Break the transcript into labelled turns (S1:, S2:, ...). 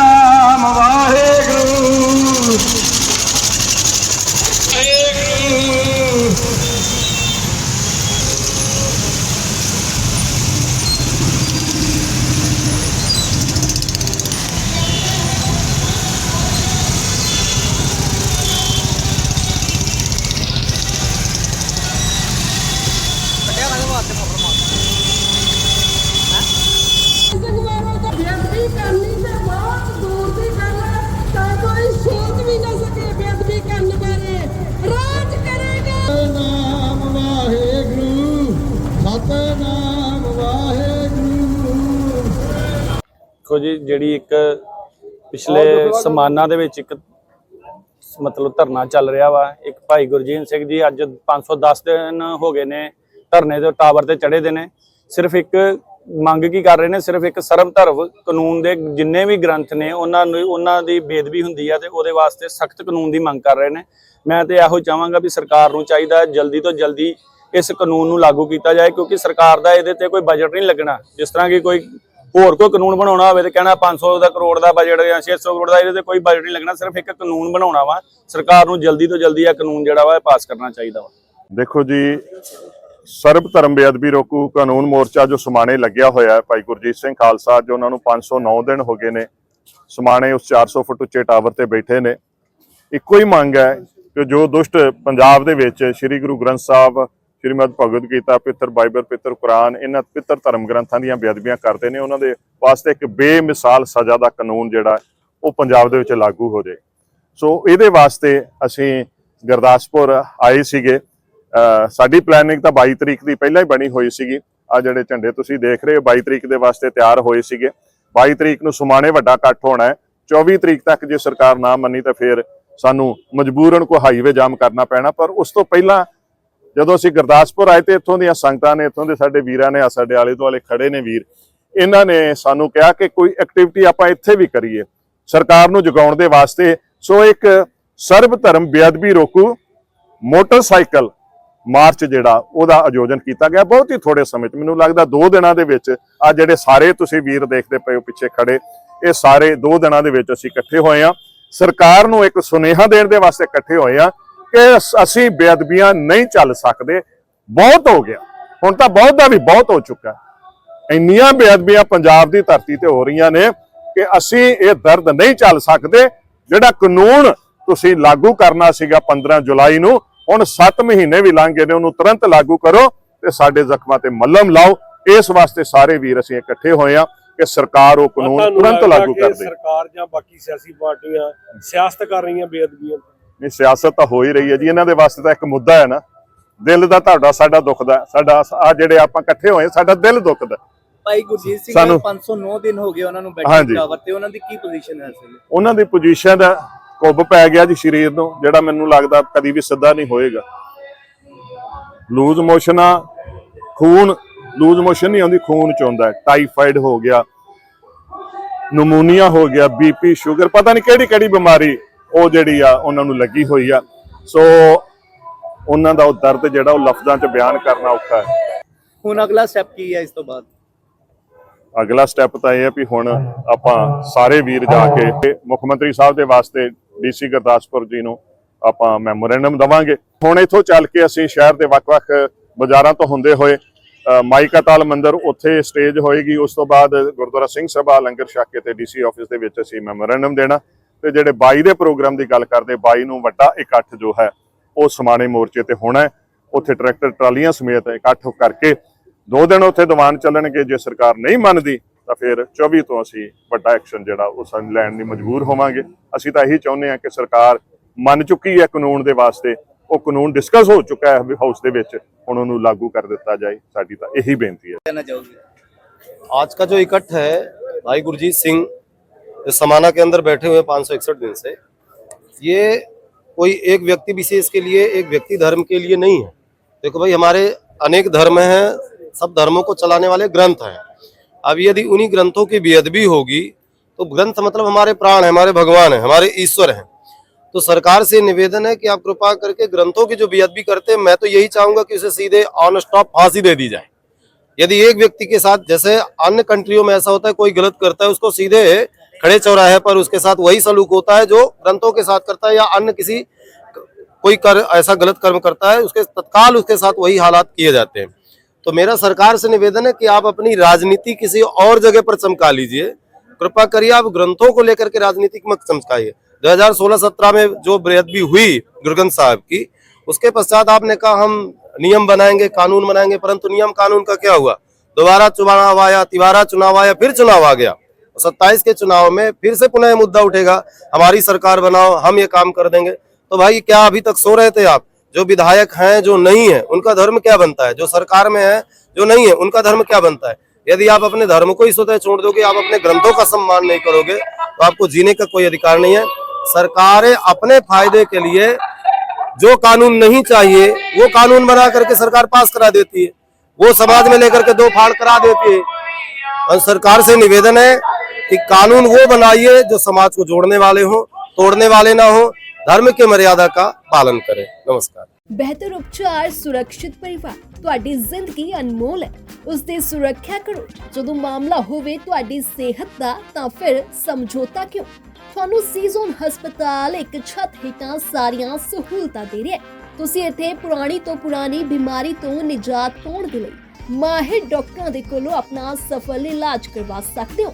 S1: नाम
S2: वाहे ਜੀ ਜਿਹੜੀ ਇੱਕ ਪਿਛਲੇ ਸਮਾਨਾਂ ਦੇ ਵਿੱਚ ਇੱਕ ਮਤਲਬ ਧਰਨਾ ਚੱਲ ਰਿਹਾ ਵਾ। ਇੱਕ ਭਾਈ ਗੁਰਜੀਤ ਸਿੰਘ ਜੀ ਅੱਜ 510 ਦਿਨ ਹੋ ਗਏ ਨੇ ਧਰਨੇ ਦੇ ਟਾਵਰ ਤੇ ਚੜੇ ਦੇ ਨੇ। ਸਿਰਫ ਇੱਕ ਮੰਗ ਕੀ ਕਰ ਰਹੇ ਨੇ ਸਿਰਫ ਇੱਕ ਸਰਬ ਧਰਮ ਕਾਨੂੰਨ ਦੇ ਜਿੰਨੇ ਵੀ ਗ੍ਰੰਥ ਨੇ ਉਹਨਾਂ ਨੂੰ ਉਹਨਾਂ ਦੀ ਬੇਦਬੀ ਹੁੰਦੀ ਆ ਤੇ ਉਹਦੇ ਵਾਸਤੇ ਸਖਤ ਕਾਨੂੰਨ ਦੀ ਮੰਗ ਕਰ ਰਹੇ ਨੇ। ਮੈਂ ਤੇ ਇਹੋ ਚਾਹਾਂਗਾ ਵੀ ਸਰਕਾਰ ਨੂੰ ਚਾਹੀਦਾ ਜਲਦੀ ਤੋਂ ਜਲਦੀ ਇਸ ਕਾਨੂੰਨ ਨੂੰ ਲਾਗੂ ਕੀਤਾ ਜਾਏ ਕਿਉਂਕਿ ਸਰਕਾਰ ਦਾ ਇਹਦੇ ਤੇ ਕੋਈ ਬਜਟ ਨਹੀਂ ਲੱਗਣਾ। ਜਿਸ ਤਰ੍ਹਾਂ ਕਿ ਕੋਈ ਹੋਰ ਕੋਈ ਕਾਨੂੰਨ ਬਣਾਉਣਾ ਹੋਵੇ ਤੇ ਕਹਿਣਾ 500 ਦਾ ਕਰੋੜ ਦਾ ਬਜਟ ਜਾਂ 600 ਕਰੋੜ ਦਾ, ਇਹਦੇ ਤੇ ਕੋਈ ਬਜਟ ਨਹੀਂ ਲੱਗਣਾ, ਸਿਰਫ ਇੱਕ ਕਾਨੂੰਨ ਬਣਾਉਣਾ ਵਾ। ਸਰਕਾਰ ਨੂੰ ਜਲਦੀ ਤੋਂ ਜਲਦੀ ਇਹ ਕਾਨੂੰਨ ਜਿਹੜਾ ਵਾ, ਇਹ ਪਾਸ ਕਰਨਾ ਚਾਹੀਦਾ ਵਾ।
S3: ਦੇਖੋ ਜੀ, ਸਰਬ ਧਰਮ ਬੇਅਦਬੀ ਰੋਕੂ ਕਾਨੂੰਨ ਮੋਰਚਾ ਜੋ ਸਮਾਣੇ ਲੱਗਿਆ ਹੋਇਆ ਹੈ, ਭਾਈ ਗੁਰਜੀਤ ਸਿੰਘ ਖਾਲਸਾ, ਜੋ ਉਹਨਾਂ ਨੂੰ 509 ਦਿਨ ਹੋ ਗਏ ਨੇ, ਸਮਾਣੇ ਉਸ 400 ਫੁੱਟ ਉੱਚੇ ਟਾਵਰ ਤੇ ਬੈਠੇ ਨੇ। ਇੱਕੋ ਹੀ ਮੰਗ ਹੈ ਕਿ ਜੋ ਦੁਸ਼ਟ ਪੰਜਾਬ ਦੇ ਵਿੱਚ ਸ੍ਰੀ ਗੁਰੂ ਗ੍ਰੰਥ ਸਾਹਿਬ ਸ਼੍ਰੀਮਦ ਭਗਵਦ ਗੀਤਾ, ਪਿੱਤਰ ਬਾਈਬਲ, ਪਿੱਤਰ ਕੁਰਾਨ, ਇਹਨਾਂ ਪਿੱਤਰ ਧਰਮ ਗ੍ਰੰਥਾਂ ਦੀਆਂ ਬੇਅਦਬੀਆਂ ਕਰਦੇ ਨੇ। ਉਹਨਾਂ ਦੇ ਵਾਸਤੇ ਇੱਕ ਬੇਮਿਸਾਲ ਸਜ਼ਾ ਦਾ ਕਾਨੂੰਨ ਜਿਹੜਾ, ਉਹ ਪੰਜਾਬ ਦੇ ਵਿੱਚ ਲਾਗੂ ਹੋ ਜਾਏ। ਸੋ ਇਹਦੇ ਵਾਸਤੇ ਅਸੀਂ ਗੁਰਦਾਸਪੁਰ ਆਏ ਸੀਗੇ। ਸਾਡੀ ਪਲੈਨਿੰਗ ਤਾਂ 22 ਤਰੀਕ ਦੀ ਪਹਿਲਾਂ ਹੀ ਬਣੀ ਹੋਈ ਸੀਗੀ। ਆ ਜਿਹੜੇ ਝੰਡੇ ਤੁਸੀਂ ਦੇਖ ਰਹੇ ਹੋ 22 ਤਰੀਕ ਦੇ ਵਾਸਤੇ ਤਿਆਰ ਹੋਏ ਸੀਗੇ। 22 ਤਰੀਕ ਨੂੰ ਸੁਮਾਣੇ ਵੱਡਾ ਇਕੱਠ ਹੋਣਾ ਹੈ। 24 ਤਰੀਕ ਤੱਕ ਜੇ ਸਰਕਾਰ ਨਾ ਮੰਨੀ ਤਾਂ ਫਿਰ ਸਾਨੂੰ ਮਜਬੂਰਨ ਕੋ ਹਾਈਵੇ ਜਾਮ ਕਰਨਾ ਪੈਣਾ। ਪਰ ਉਸ ਤੋਂ ਪਹਿਲਾਂ ਜਦੋਂ ਅਸੀਂ ਗੁਰਦਾਸਪੁਰ ਆਏ ਤੇ ਇੱਥੋਂ ਦੀਆਂ ਸੰਗਤਾਂ ਨੇ, ਇੱਥੋਂ ਦੇ ਸਾਡੇ ਵੀਰਾਂ ਨੇ, ਆ ਸਾਡੇ ਆਲੇ ਦੁਆਲੇ ਖੜੇ ਨੇ ਵੀਰ, ਇਹਨਾਂ ਨੇ ਸਾਨੂੰ ਕਿਹਾ ਕਿ ਕੋਈ ਐਕਟੀਵਿਟੀ ਆਪਾਂ ਇੱਥੇ ਵੀ ਕਰੀਏ, ਸਰਕਾਰ ਨੂੰ ਜਗਾਉਣ ਦੇ ਵਾਸਤੇ। ਸੋ ਇੱਕ ਸਰਬ ਧਰਮ ਬੇਅਦਬੀ ਰੋਕੂ ਮੋਟਰਸਾਈਕਲ ਮਾਰਚ ਜਿਹੜਾ, ਉਹਦਾ ਆਯੋਜਨ ਕੀਤਾ ਗਿਆ ਬਹੁਤ ਹੀ ਥੋੜੇ ਸਮੇਂ 'ਚ। ਮੈਨੂੰ ਲੱਗਦਾ 2 ਦਿਨਾਂ ਦੇ ਵਿੱਚ ਆ ਜਿਹੜੇ ਸਾਰੇ ਤੁਸੀਂ ਵੀਰ ਦੇਖਦੇ ਪਏ ਹੋ ਪਿੱਛੇ ਖੜੇ, ਇਹ ਸਾਰੇ 2 ਦਿਨਾਂ ਦੇ ਵਿੱਚ ਅਸੀਂ ਇਕੱਠੇ ਹੋਏ ਆ ਸਰਕਾਰ ਨੂੰ ਇੱਕ ਸੁਨੇਹਾ ਦੇਣ ਦੇ ਵਾਸਤੇ ਇਕੱਠੇ ਹੋਏ ਆ ਕਿ ਅਸ- ਬੇਅਦਬੀਆਂ ਨਹੀਂ ਚੱਲ ਸਕਦੇ। ਬਹੁਤ ਹੋ ਗਿਆ। ਹੁਣ ਤਾਂ ਬਹੁਤ ਦਾ ਵੀ ਬਹੁਤ ਹੋ ਚੁੱਕਾ। ਇੰਨੀਆਂ ਬੇਅਦਬੀਆਂ ਪੰਜਾਬ ਦੀ ਧਰਤੀ ਤੇ ਹੋ ਰਹੀਆਂ ਨੇ ਕਿ ਅਸੀਂ ਇਹ ਦਰਦ ਨਹੀਂ ਚੱਲ ਸਕਦੇ ਜਿਹੜਾ ਕਾਨੂੰਨ ਤੁਸੀਂ ਲਾਗੂ ਕਰਨਾ ਸੀਗਾ 15 ਜੁਲਾਈ ਨੂੰ ਹੁਣ 7 ਮਹੀਨੇ ਵੀ ਲੰਘ ਗਏ ਨੇ ਉਹਨੂੰ ਤੁਰੰਤ ਲਾਗੂ ਕਰੋ ਤੇ ਸਾਡੇ ਜ਼ਖਮਾਂ ਤੇ ਮੱਲਮ ਲਾਓ। ਇਸ ਵਾਸਤੇ ਸਾਰੇ ਵੀਰ ਅਸੀਂ ਇਕੱਠੇ ਹੋਏ ਆ ਕਿ ਸਰਕਾਰ ਉਹ ਕਾਨੂੰਨ ਤੁਰੰਤ ਲਾਗੂ ਕਰ ਦੇ।
S4: ਸਰਕਾਰ ਜਾਂ ਬਾਕੀ ਸਿਆਸੀ ਪਾਰਟੀਆਂ ਸਿਆਸਤ ਕਰ ਰਹੀਆਂ ਬੇਅਦਬੀਆਂ?
S3: ਨਹੀਂ ਸਿਆਸਤ ਤਾਂ ਹੋ ਹੀ ਰਹੀ ਹੈ ਜੀ ਇਹਨਾਂ ਦੇ ਵਾਸਤੇ ਤਾਂ ਇੱਕ ਮੁੱਦਾ ਹੈ ਨਾ ਦਿਲ ਦਾ ਤੁਹਾਡਾ ਸਾਡਾ ਦੁਖਦਾ। ਸਾਡਾ ਆ ਜਿਹੜੇ ਆਪਾਂ ਇਕੱਠੇ ਹੋਏ ਸਾਡਾ ਦਿਲ ਦੁਖਦਾ।
S5: ਭਾਈ ਗੁਰਜੀਤ ਸਿੰਘ ਨੂੰ 509 ਦਿਨ ਹੋ ਗਏ ਉਹਨਾਂ ਨੂੰ। ਬੈਠੇ ਟਾਵਰ ਤੇ ਉਹਨਾਂ ਦੀ ਕੀ ਪੋਜੀਸ਼ਨ ਹੈ ਇਸ ਵੇਲੇ
S3: ਉਹਨਾਂ ਦੀ ਪੋਜੀਸ਼ਨ ਦਾ ਕੁੱਬ ਪੈ ਗਿਆ ਜੀ ਸਰੀਰ ਨੂੰ ਜਿਹੜਾ ਮੈਨੂੰ ਲੱਗਦਾ ਕਦੀ ਵੀ ਸਿੱਧਾ ਨਹੀਂ ਹੋਏਗਾ ਲੂਜ਼ ਮੋਸ਼ਨ ਆ ਖੂਨ ਲੂਜ਼ ਮੋਸ਼ਨ ਨਹੀਂ ਆਉਂਦੀ ਖੂਨ ਚ ਆਉਂਦਾ ਹੈ। ਟਾਈਫਾਈਡ ਹੋ ਗਿਆ ਨਮੂਨੀਆ ਹੋ ਗਿਆ ਬੀਪੀ ਸ਼ੂਗਰ ਪਤਾ ਨਹੀਂ ਕਿਹੜੀ ਕਿਹੜੀ ਬਿਮਾਰੀ ਉਹ ਜਿਹੜੀ ਆ ਉਹਨਾਂ ਨੂੰ ਲੱਗੀ ਹੋਈ ਆ। ਸੋ ਉਹਨਾਂ ਦਾ ਉਹ ਦਰਦ ਜਿਹੜਾ ਉਹ ਲਫ਼ਜ਼ਾਂ 'ਚ ਬਿਆਨ ਕਰਨਾ ਔਖਾ ਹੈ।
S5: ਹੁਣ ਅਗਲਾ ਸਟੈਪ ਕੀ ਹੈ ਇਸ ਤੋਂ ਬਾਅਦ?
S3: ਅਗਲਾ ਸਟੈਪ ਤਾਂ ਇਹ ਹੈ ਵੀ ਹੁਣ ਆਪਾਂ ਸਾਰੇ ਵੀਰ ਜਾ ਕੇ ਮੁੱਖ ਮੰਤਰੀ ਸਾਹਿਬ ਦੇ ਵਾਸਤੇ ਡੀਸੀ ਗੁਰਦਾਸਪੁਰ ਜੀ ਨੂੰ ਆਪਾਂ ਮੈਮੋਰੈਂਡਮ ਦਵਾਂਗੇ। ਹੁਣ ਇੱਥੋਂ ਚੱਲ ਕੇ ਅਸੀਂ ਸ਼ਹਿਰ ਦੇ ਵੱਖ-ਵੱਖ ਬਾਜ਼ਾਰਾਂ ਤੋਂ ਹੁੰਦੇ ਹੋਏ ਅ, ਮਾਈ ਕਾ ਤਾਲ ਮੰਦਿਰ ਉੱਥੇ ਸਟੇਜ ਹੋਏਗੀ। ਉਸ ਤੋਂ ਬਾਅਦ ਗੁਰਦੁਆਰਾ ਸਿੰਘ ਸਭਾ ਲੰਗਰ ਛਕ ਕੇ ਤੇ ਡੀਸੀ ਆਫਿਸ ਦੇ ਵਿੱਚ ਅਸੀਂ ਮੈਮੋਰੈਂਡਮ ਦੇਣਾ। ਤੇ ਜਿਹੜੇ 22 ਦੇ ਪ੍ਰੋਗਰਾਮ ਦੀ ਗੱਲ ਕਰਦੇ 22 ਨੂੰ ਵੱਡਾ ਇਕੱਠ ਜੋ ਹੈ ਉਹ ਸਮਾਣੇ ਮੋਰਚੇ ਤੇ ਹੋਣਾ ਹੈ ਉੱਥੇ ਟਰੈਕਟਰ ਟਰਾਲੀਆਂ ਸਮੇਤ ਇਕੱਠ ਕਰਕੇ ਦੋ ਦਿਨ ਉੱਥੇ ਦੀਵਾਨ ਚੱਲਣਗੇ ਜੇ ਸਰਕਾਰ ਨਹੀਂ ਮੰਨਦੀ ਤਾਂ ਫਿਰ 24 ਤੋਂ ਅਸੀਂ ਵੱਡਾ ਐਕਸ਼ਨ ਜਿਹੜਾ ਉਹ ਸਾਨੂੰ ਲੈਣ ਦੀ ਮਜਬੂਰ ਹੋਵਾਂਗੇ ਅਸੀਂ ਤਾਂ ਇਹੀ ਚਾਹੁੰਦੇ ਹਾਂ ਕਿ ਸਰਕਾਰ ਮੰਨ ਚੁੱਕੀ ਹੈ ਕਾਨੂੰਨ ਦੇ ਵਾਸਤੇ ਉਹ ਕਾਨੂੰਨ ਡਿਸਕਸ ਹੋ ਚੁੱਕਾ ਹੈ ਹਾਊਸ ਦੇ ਵਿੱਚ ਹੁਣ ਉਹਨੂੰ ਲਾਗੂ ਕਰ ਦਿੱਤਾ ਜਾਏ ਸਾਡੀ ਤਾਂ ਇਹੀ ਬੇਨਤੀ ਹੈ
S5: ਕਹਿਣਾ ਚਾਹੋਗੇ
S6: आज का जो इकट्ठ है भाई गुरजीत सिंह जो समाना के अंदर बैठे हुए पाँच दिन से, ये कोई एक व्यक्ति विशेष के लिए, एक व्यक्ति धर्म के लिए नहीं है। देखो भाई, हमारे अनेक धर्म हैं, सब धर्मों को चलाने वाले ग्रंथ हैं। अब यदि उन्हीं ग्रंथों की बेअदबी होगी तो ग्रंथ मतलब हमारे प्राण है, हमारे भगवान है, हमारे ईश्वर हैं। तो सरकार से निवेदन है कि आप कृपा करके ग्रंथों की जो बेअदबी करते हैं, मैं तो यही चाहूँगा कि उसे सीधे ऑन स्टॉप फांसी दे दी जाए। यदि एक व्यक्ति के साथ, जैसे अन्य कंट्रियों में ऐसा होता है, कोई गलत करता है, उसको सीधे खड़े चौराहे पर उसके साथ वही सलूक होता है जो ग्रंथों के साथ करता है या अन्य किसी कोई कर, ऐसा गलत कर्म करता है, उसके तत्काल उसके साथ वही हालात किए जाते हैं। तो मेरा सरकार से निवेदन है कि आप अपनी राजनीति किसी और जगह पर चमका लीजिए। कृपा करिए आप ग्रंथों को लेकर के राजनीति मत चमकाइए। 2016-17 में जो बेअदबी हुई दुर्गंध साहब की, उसके पश्चात आपने कहा हम नियम बनाएँगे, कानून बनाएँगे, परंतु नियम कानून का क्या हुआ? दोबारा चुनाव आया, तिबारा चुनाव आया, फिर चुनाव आ गया। सत्ताईस के चुनाव में फिर से पुनः मुद्दा उठेगा, हमारी सरकार बनाओ, हम ये काम कर देंगे। तो भाई, क्या अभी तक सो रहे थे आप? जो विधायक हैं, जो नहीं है, उनका धर्म क्या बनता है? जो सरकार में है, जो नहीं है, उनका धर्म क्या बनता है? यदि आप अपने धर्म को ही स्वतः छोड़ दोगे, आप अपने ग्रंथों का सम्मान नहीं करोगे तो आपको जीने का कोई अधिकार नहीं है। सरकारें अपने फ़ायदे के लिए जो कानून नहीं चाहिए, वो कानून बना करके सरकार पास करा देती है। वो समाज में लेकर के दो फाड़ करा देती है। और सरकार से निवेदन है कि कानून वो बनाइए जो समाज को जोड़ने वाले हो तोड़ने वाले ना हो धर्म के मर्यादा का पालन करें नमस्कार
S7: ਬਿਹਤਰ ਉਪਚਾਰ ਸੁਰੱਖਿਅਤ ਪਰਿਵਾਰ ਤੁਹਾਡੀ ਜ਼ਿੰਦਗੀ ਅਨਮੋਲ ਹੈ ਉਸ ਦੀ ਸੁਰੱਖਿਆ ਕਰੋ ਜਦੋਂ ਮਾਮਲਾ ਹੋਵੇ ਤੁਹਾਡੀ ਸਿਹਤ ਦਾ ਤਾਂ ਫਿਰ ਸਮਝੌਤਾ ਕਿਉਂ ਤੁਹਾਨੂੰ ਸੀਜ਼ਨ ਹਸਪਤਾਲ ਇੱਕ ਛੱਤ ਹੇਠਾਂ ਸਾਰੀਆਂ ਸਹੂਲਤਾਂ ਦੇ ਰਿਹਾ ਹੈ ਤੁਸੀਂ ਇੱਥੇ ਪੁਰਾਣੀ ਤੋਂ ਪੁਰਾਣੀ ਬਿਮਾਰੀ ਤੋਂ ਨਿਜਾਤ ਪਾਉਣ ਦੇ ਲਈ ਮਾਹਿਰ ਡਾਕਟਰਾਂ ਦੇ ਕੋਲੋਂ ਆਪਣਾ ਸਫਲ ਇਲਾਜ ਕਰਵਾ ਸਕਦੇ ਹੋ